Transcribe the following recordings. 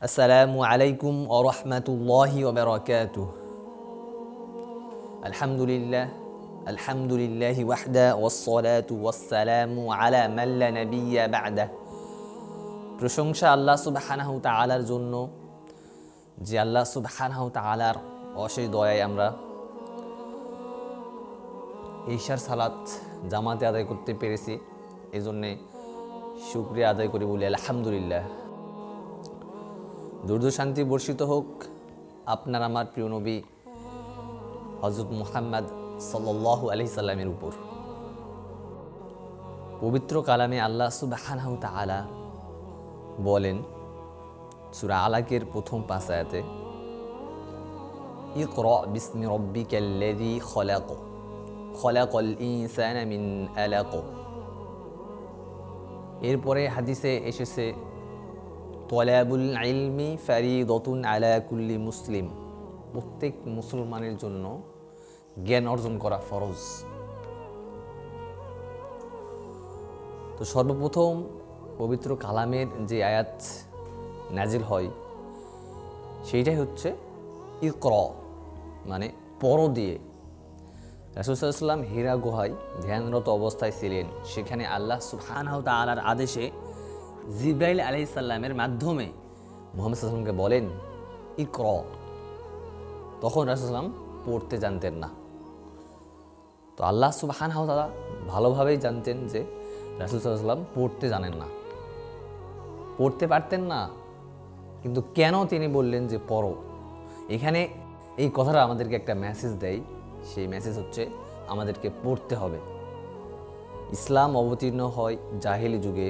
আসসালামু আলাইকুম ওরহমতুল্লাহি ওবরাকাত আলহামদুলিল্লাহ আলহামদুলিল্লাহি ওয়াহদা ওয়াসসালাতু ওয়াসসালামু আলা মান লা নাবিয়্যা বা'দা প্রশংসা আল্লাহ সুবহানাহু তাআলার জন্য যে আল্লাহ সুবহানাহু তাআলার অশেষ দয়ায় আমরা ঈশার সালাত জামাতে আদায় করতে পেরেছি এজন্যে শুক্রিয়া আদায় করি বলি আলহামদুলিল্লাহ দুর্দ শান্তি বর্ষিত হোক, আপনার আমার প্রিয় নবী হজরত মুহাম্মদ সাল্লাল্লাহু আলহি সাল্লামের উপর। পবিত্র কালামে আল্লাহ সুবাহানাহু তাআলা বলেন, সুরা আলাকের প্রথম পাঁচ আয়াতে, ইকরা বিসমি রব্বিকাল্লাযী খলাক, খলাকাল ইনসানা মিন আলাক। এরপরে হাদিসে এসেছে তলাবুল ইলমি ফারিদতুন আলা কুল্লি মুসলিম। প্রত্যেক মুসলমানের জন্য জ্ঞান অর্জন করা ফরজ। তো সর্বপ্রথম পবিত্র কালামের যে আয়াত নাজিল হয়, সেইটাই হচ্ছে ইকর মানে পর দিয়ে। রাসুসাল্লাম হীরা গুহায় ধ্যানরত অবস্থায় ছিলেন। সেখানে আল্লাহ সুবহানাহু তাআলার আদেশে জিব্রাইল আলাইসাল্লামের মাধ্যমে মোহাম্মদ সাল্লামকে বলেন, ইকর। তখন রাসুসাল্লাম পড়তে জানতেন না। তো আল্লাহ সুবহানাহু তাআলা ভালোভাবেই জানতেন যে রাসুল সাল্লাম পড়তে জানেন না। পড়তে পারতেন না, কিন্তু কেন তিনি বললেন যে পড়ো? এখানে এই কথাটা আমাদেরকে একটা মেসেজ দেয়, সেই মেসেজ হচ্ছে আমাদেরকে পড়তে হবে। ইসলাম অবতীর্ণ হয় জাহেলি যুগে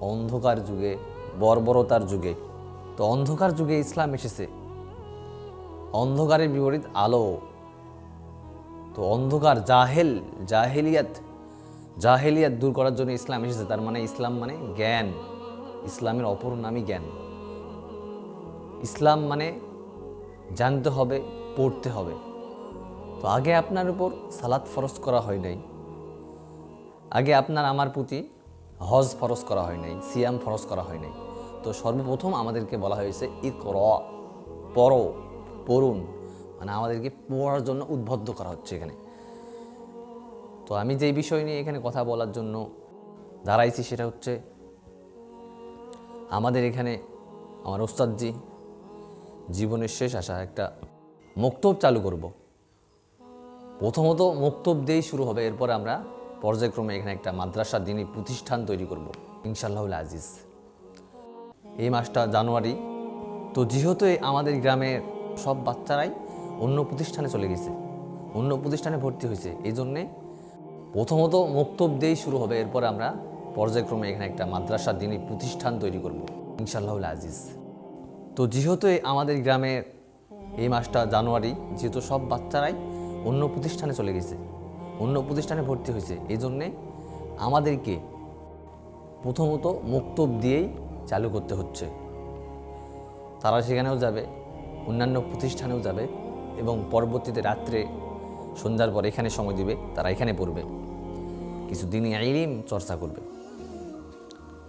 অন্ধকার যুগে, বর্বরতার যুগে। তো অন্ধকার যুগে ইসলাম এসেছে। অন্ধকারের বিপরীত আলো। তো অন্ধকার, জাহেল, জাহেলিয়াত জাহেলিয়াত দূর করার জন্য ইসলাম এসেছে। তার মানে ইসলাম মানে জ্ঞান। ইসলামের অপর নামই জ্ঞান। ইসলাম মানে জানতে হবে, পড়তে হবে। তো আগে আপনার উপর সালাত ফরজ করা হয় নাই। আগে আপনার, আমার প্রতি হজ ফরজ করা হয় নাই, সিয়াম ফরজ করা হয় নাই। তো সর্বপ্রথম আমাদেরকে বলা হয়েছে ইক র পর পড়ুন। মানে আমাদেরকে পড়ার জন্য উদ্বুদ্ধ করা হচ্ছে এখানে। তো আমি যেই বিষয় নিয়ে এখানে কথা বলার জন্য দাঁড়াইছি সেটা হচ্ছে, আমাদের এখানে আমার ওস্তাদজি জীবনের শেষ আশা একটা মক্তব চালু করব। প্রথমত মক্তব দিয়েই শুরু হবে, এরপর আমরা পর্যায়ক্রমে এখানে একটা মাদ্রাসা দিনই প্রতিষ্ঠান তৈরি করব ইনশাল্লাহ আজিজ। এই মাসটা জানুয়ারি, তো যেহেতু আমাদের গ্রামের সব বাচ্চারাই অন্য প্রতিষ্ঠানে চলে গেছে, অন্য প্রতিষ্ঠানে ভর্তি হয়েছে এই জন্যে প্রথমত মক্তব দিয়েই শুরু হবে, এরপর আমরা পর্যায়ক্রমে এখানে একটা মাদ্রাসা দিনই প্রতিষ্ঠান তৈরি করব ইনশাল্লাহ আজিজ। তো যেহেতু আমাদের গ্রামের এই মাসটা জানুয়ারি, যেহেতু সব বাচ্চারাই অন্য প্রতিষ্ঠানে চলে গেছে অন্য প্রতিষ্ঠানে ভর্তি হয়েছে। এই জন্যে আমাদেরকে প্রথমত মুক্তব দিয়েই চালু করতে হচ্ছে। তারা সেখানেও যাবে, অন্যান্য প্রতিষ্ঠানেও যাবে এবং পরবর্তীতে রাত্রে সন্ধ্যার পর এখানে সময় দিবে, তারা এখানে পড়বে। কিছু দিনই আইলিম চর্চা করবে।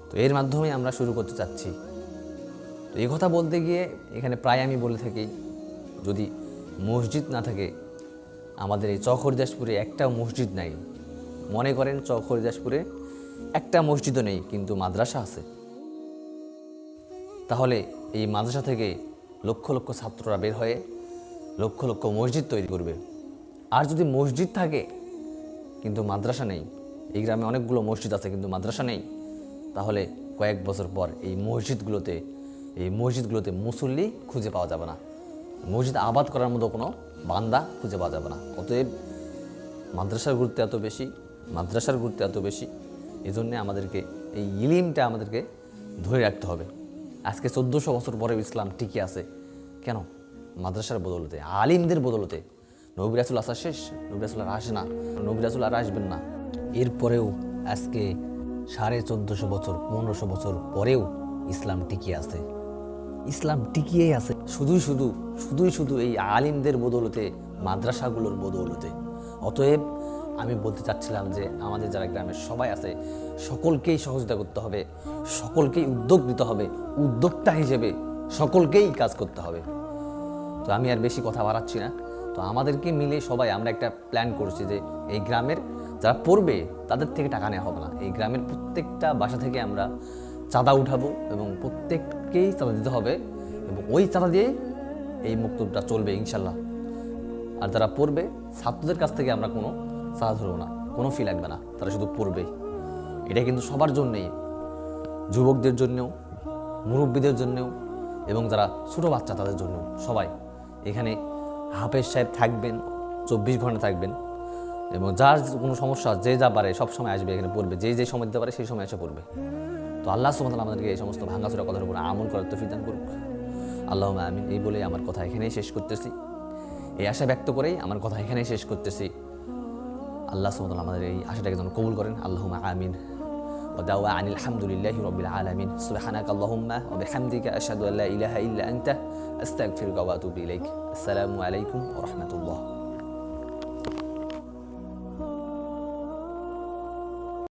তো এর মাধ্যমে আমরা শুরু করতে চাচ্ছি। তো এই কথা বলতে গিয়ে এখানে প্রায় আমি বলে থাকি, যদি মসজিদ না থাকে আমাদের এই চক হরিদাসপুরে একটা মসজিদ নাই। মনে করেন চকরিদাসপুরে একটা মসজিদও নেই, কিন্তু মাদ্রাসা আছে। তাহলে এই মাদ্রাসা থেকে লক্ষ লক্ষ ছাত্ররা বের হয়ে লক্ষ লক্ষ মসজিদ তৈরি করবে। আর যদি মসজিদ থাকে, কিন্তু মাদ্রাসা নেই, এই গ্রামে অনেকগুলো মসজিদ আছে, কিন্তু মাদ্রাসা নেই, তাহলে কয়েক বছর পর এই মসজিদগুলোতে এই মসজিদগুলোতে মুসল্লি খুঁজে পাওয়া যাবে না। মসজিদ আবাদ করার মতো কোনো বান্দা খুঁজে পাওয়া যাবে না। অতএব মাদ্রাসার গুরুত্ব এত বেশি, মাদ্রাসার গুরুত্ব এত বেশি এই জন্যে আমাদেরকে এই ইলিমটা আমাদেরকে ধরে রাখতে হবে। আজকে চোদ্দোশো বছর পরে ইসলাম টিকে আছে। কেন? মাদ্রাসার বদলতে, আলিমদের বদলতে। নবী রাসুল আসা শেষ, নবী রাসুল আর আসে না, নবী রাসুল আর আসবেন না। এরপরেও আজকে সাড়ে চোদ্দোশো বছর, পনেরোশো বছর পরেও ইসলাম টিকে আছে। ইসলাম টিকিয়েই আছে। শুধুই শুধু শুধুই শুধু এই আলিমদের বদলতে, মাদ্রাসাগুলোর বদৌলতে। অতএব আমি বলতে চাচ্ছিলাম যে আমাদের যারা গ্রামের সবাই আছে, সকলকেই সহযোগিতা করতে হবে, সকলকেই উদ্যোগ নিতে হবে, উদ্যোক্তা হিসেবে সকলকেই কাজ করতে হবে। তো আমি আর বেশি কথা বাড়াচ্ছি না। তো আমাদেরকে মিলে সবাই আমরা একটা প্ল্যান করছি যে এই গ্রামের যারা পড়বে, তাদের থেকে টাকা নেওয়া হবে না। এই গ্রামের প্রত্যেকটা বাসা থেকে আমরা চাঁদা উঠাবো এবং প্রত্যেককেই চাঁদা দিতে হবে এবং ওই চাঁদা দিয়ে এই মুক্তবটা চলবে ইনশাল্লাহ আর যারা পড়বে, ছাত্রদের কাছ থেকে আমরা কোনো চাঁদা ধরবো না, কোনো ফি লাগবে না, তারা শুধু পড়বে। এটা কিন্তু সবার জন্যেই, যুবকদের জন্যেও, মুরব্বীদের জন্যেও এবং যারা ছোটো বাচ্চা তাদের জন্য সবাই এখানে হাফেজ সাহেব থাকবেন, চব্বিশ ঘণ্টা থাকবেন এবং যার কোনো সমস্যা, যে যা পারে সব সময় আসবে, এখানে পড়বে। যে যে সময় দিতে পারে সেই সময় এসে পড়বে। তো আল্লাহ সুমতাল আমাদেরকে এই সমস্ত ভাঙ্গাচোরা কথার উপর আমল করার তফিক দান করুক আল্লাহ আমিন এই বলে আমার কথা এখানেই শেষ করতেছি এই আশা ব্যক্ত করেই আমার কথা এখানেই শেষ করতেছি আল্লাহ সুমতাল আমাদের এই আশাটাকে যেন কবুল করেন আল্লাহ আমিন ودعوى عن الحمد لله رب العالمين سبحانك اللهم وبحمدك أشهد أن لا إله إلا أنت أستغفرك وأتوب إليك السلام عليكم ورحمة الله